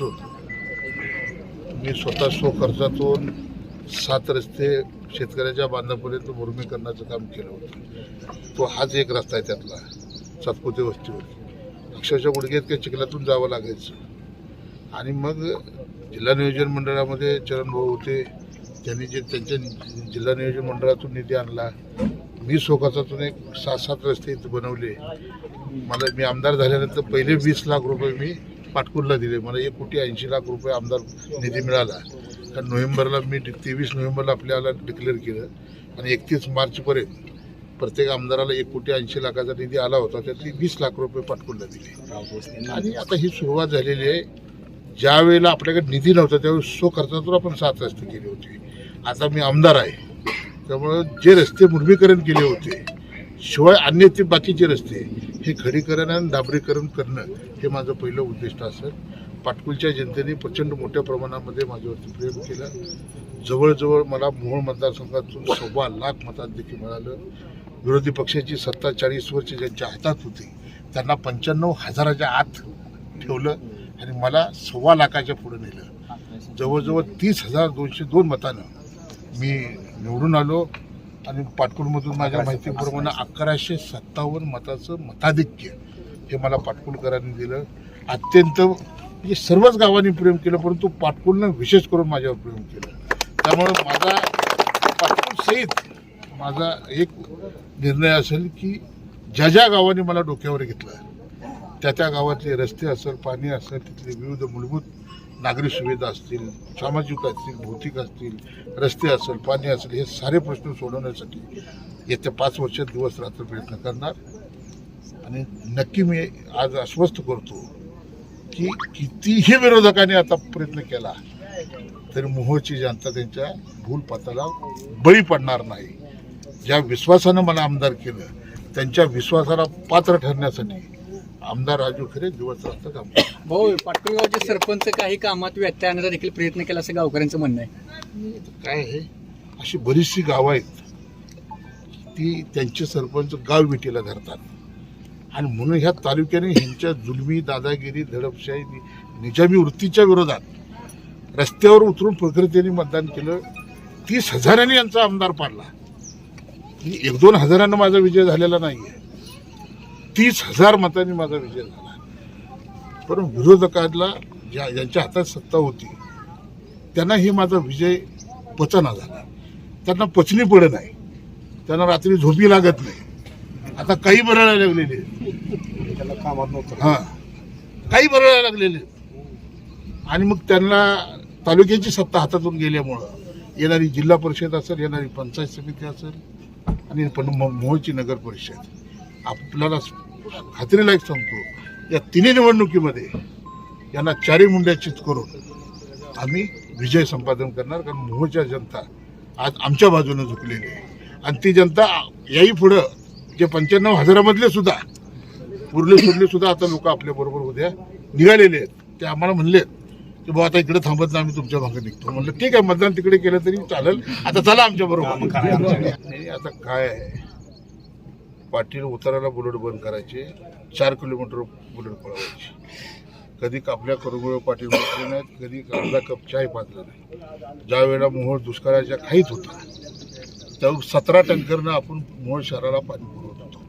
वर्षापासून मी स्वतः स्वखर्चातून सात रस्ते शेतकऱ्याच्या बांधापर्यंत मुरमीकरणाचं काम केलं होतं. तो हाच एक रस्ता आहे त्यातला सातपुते वस्तीवर. अक्षरशः गुडघेत काही चिखलातून जावं लागायचं. आणि मग जिल्हा नियोजन मंडळामध्ये चरण भाऊ होते. त्यांनी जे त्यांच्या जिल्हा नियोजन मंडळातून निधी आणला. मी स्वखर्चातून एक सात सात रस्ते इथं बनवले. मला मी आमदार झाल्यानंतर पहिले वीस लाख रुपये मी पाटकुरला दिले. मला एक कोटी ऐंशी लाख रुपये आमदार निधी मिळाला. कारण नोव्हेंबरला मी तेवीस नोव्हेंबरला आपल्याला डिक्लेअर केलं. आणि एकतीस मार्चपर्यंत प्रत्येक आमदाराला एक कोटी ऐंशी लाखाचा निधी आला होता. त्यातली वीस लाख रुपये पाटकुरला दिले. आणि आता ही सुरुवात झालेली आहे. ज्या वेळेला आपल्याकडे निधी नव्हता त्यावेळी स्वखर्चातून आपण सात रस्ते केले होते. आता मी आमदार आहे. त्यामुळं जे रस्ते मुर्मीकरण केले होते शिवाय अन्य ते बाकीचे रस्ते ती खरी करणं आणि दाबरीकरण करणं हे माझं पहिलं उद्दिष्ट असेल. पाटकुलच्या जनतेने प्रचंड मोठ्या प्रमाणामध्ये माझ्यावरती प्रेम केलं. जवळजवळ मला मोहोळ मतदारसंघातून सव्वा लाख मताधिक्य मिळालं. विरोधी पक्षाची सत्ता चाळीस वर्ष ज्यांच्या हातात होती त्यांना पंच्याण्णव हजाराच्या आत ठेवलं आणि मला सव्वा लाखाच्या पुढे नेलं. जवळजवळ तीस हजार दोनशे दोन मतानं मी निवडून आलो. आणि पाटकुलमधून माझ्या माहितीप्रमाणे अकराशे सत्तावन्न मताचं मताधिक्य हे मला पाटकुलकरांनी दिलं. अत्यंत म्हणजे सर्वच गावांनी प्रेम केलं परंतु पाटकुलनं विशेष करून माझ्यावर प्रेम केलं. त्यामुळं माझा पाटकुल सहित माझा एक निर्णय असेल की ज्या ज्या गावांनी मला डोक्यावर घेतलं त्या त्या गावातले रस्ते असेल पाणी असेल तिथले विविध मूलभूत नागरी सुविधा असतील सामाजिक असतील भौतिक असतील रस्ते असेल पाणी असेल हे सारे प्रश्न सोडवण्यासाठी येत्या पाच वर्षात दिवस रात्र प्रयत्न करणार. आणि नक्की मी आज आश्वस्त करतो की कितीही विरोधकांनी आता प्रयत्न केला तरी मोहोळची जनता त्यांच्या भूलपथाला बळी पडणार नाही. ज्या विश्वासानं मला आमदार केलं त्यांच्या विश्वासाला पात्र ठरण्यासाठी आमदार राजू खरे दिवस रात्र काम. भाऊ पाटकुलगावचे सरपंच काही कामात व्यत्यय आणण्याचा देखील प्रयत्न केला असं गावकऱ्यांचं म्हणणं आहे. काय आहे अशी बरीचशी गावं आहेत. ती त्यांचे सरपंच गाव विटीला धरतात. आणि म्हणून ह्या तालुक्याने ह्यांच्या जुलमी दादागिरी दडपशाही नि- निजामी वृत्तीच्या विरोधात रस्त्यावर उतरून प्रकृतीने मतदान केलं. तीस हजारांनी यांचा आमदार पाडला. एक दोन हजारांना माझा विजय झालेला नाही आहे तीस हजार मतांनी माझा विजय झाला. पण विरोधकाला ज्या ज्यांच्या हातात सत्ता होती त्यांना ही माझा विजय पचना झाला. त्यांना पचनी पडत नाही. त्यांना रात्री झोपी लागत नाही. आता काही बरळायला लागलेले. हा. काही बरळायला लागलेले. आणि मग त्यांना तालुक्याची सत्ता हातातून गेल्यामुळं येणारी जिल्हा परिषद असेल येणारी पंचायत समिती असेल आणि पण म- मोहोळची नगर परिषद आपल्याला खात्रीला एक सांगतो. या तिन्ही निवडणुकीमध्ये यांना चारी मुंड्या चित करून आम्ही विजय संपादन करणार कारण मोहोळच्या जनता आज आमच्या बाजूने झुकलेली आहे. आणि ती जनता याही पुढं जे पंच्याण्णव हजारामधले सुद्धा उरले सुरले सुद्धा आता लोक आपल्या बरोबर उद्या निघालेले आहेत. ते आम्हाला म्हणले की बाबा आता इकडे थांबत नाही आम्ही तुमच्या मागे निघतो. म्हणलं ठीक आहे मतदान तिकडे केलं तरी चालेल. आता चला आमच्या बरोबर. आता काय आहे? पाटील उताराला बुलेट बंद करायचे चार किलोमीटर बुलेट पळवायचे. कधी आपल्या करुगुळे पाटील बसले नाहीत कधी अर्धा कप चाय पाजला नाही. ज्या वेळेला मोहोळ दुष्काळाच्या खाईत होता त्या सतरा टँकरनं आपण मोहोळ शहराला पाणी पुरवत होतो.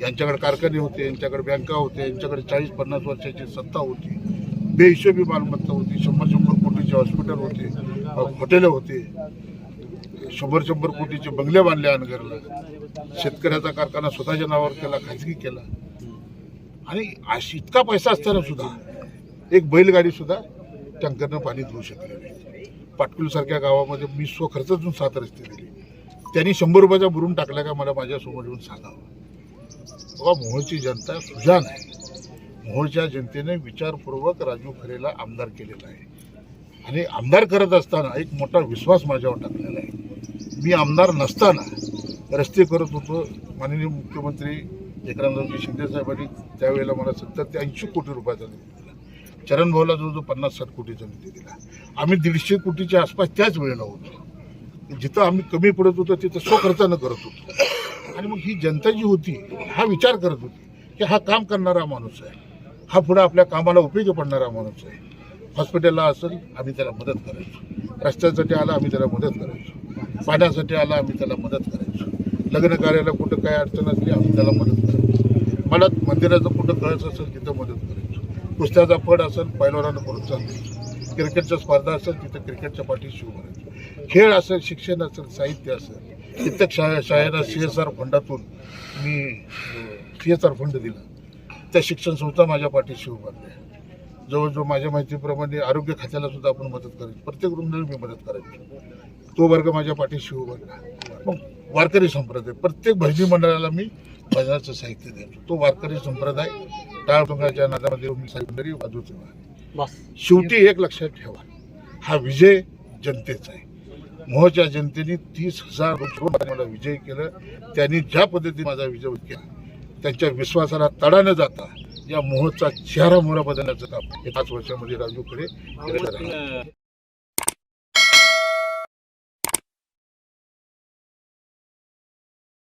यांच्याकडे कारखाने होते यांच्याकडे बँका होते यांच्याकडे चाळीस पन्नास वर्षाची सत्ता होती. बेहिशोबी मालमत्ता होती शंभर शंभर कोटीचे हॉस्पिटल होते हॉटेलं होते. शंभर शंभर कोटीचे बंगले बांधले अनगरला. शेतकऱ्याचा कारखाना स्वतःच्या नावावर केला खाजगी केला. आणि इतका पैसा असताना सुद्धा एक बैलगाडी सुद्धा टँकरनं पाणी धुवू शकले नाही. पाटकुलसारख्या गावामध्ये मी स्वखर्चातून सात रस्ते दिले. त्यांनी शंभर रुपयाचा बुरून टाकला का मला माझ्यासमोर येऊन सांगावं. बाबा मोहोळची जनता सुजान आहे. मोहोळच्या जनतेने विचारपूर्वक राजू खरेला आमदार केलेला आहे. आणि आमदार करत असताना एक मोठा विश्वास माझ्यावर टाकलेला आहे. मी आमदार नसताना रस्ते करत होतो. माननीय मुख्यमंत्री एकनाथरावजी शिंदे साहेबांनी त्यावेळेला मला सत्तर ते ऐंशी कोटी रुपयाचा निधी दिला. चरण भाऊला जवळजवळ पन्नास साठ कोटीचा निधी दिला आम्ही दीडशे कोटीच्या आसपास त्याच वेळेला होतो. जिथं आम्ही कमी पडत होतो तिथं स्वखर्चानं करत होतो. आणि मग ही जनता जी होती हा विचार करत होती की हा काम करणारा माणूस आहे. हा पुढे आपल्या कामाला उपयोगी पडणारा माणूस आहे. हॉस्पिटलला असेल आम्ही त्याला मदत करायचो. रस्त्यासाठी आला आम्ही त्याला मदत करायचो. पाण्यासाठी आला आम्ही त्याला मदत करायचो. लग्न कार्याला कुठं काय अडचण असली आम्ही त्याला मदत करायचो. मला मंदिराचं कुठं कळस असेल तिथं मदत करायचो. कुस्त्याचा फड असेल पैलवानानं प्रोत्साहन द्यायचो. क्रिकेटच्या स्पर्धा असेल तिथं क्रिकेटच्या पाठीशी उभं राहायचो. खेळ असेल शिक्षण असेल साहित्य असेल कित्येक शाळे शाळेला सी एस आर फंडातून मी सी एस आर फंड दिला. त्या शिक्षण संस्था माझ्या पाठीशी उभारल्या. जवळजवळ माझ्या माहितीप्रमाणे आरोग्य खात्याला सुद्धा आपण मदत करायची. प्रत्येक रुग्णाला मी मदत करायचो. तो वर्ग माझ्या पाठीशी उभारला मग वारकरी संप्रदाय प्रत्येक भजनी मंडळाला मी भजनाचं साहित्य द्यायचो तो वारकरी संप्रदाय टाळतुंगाच्या नादामध्ये मी सायकंदरी वाजवतो. बस. शेवटी एक लक्षात ठेवा हा विजय जनतेचा आहे. मोहच्या जनतेने तीस हजार मला विजय केलं. त्यांनी ज्या पद्धतीने माझा विजय केला त्यांच्या विश्वासाला तडा न जाता या मोहचा चेहरा मोहरा बदलण्याचं काम हे पाच वर्षामध्ये आहे.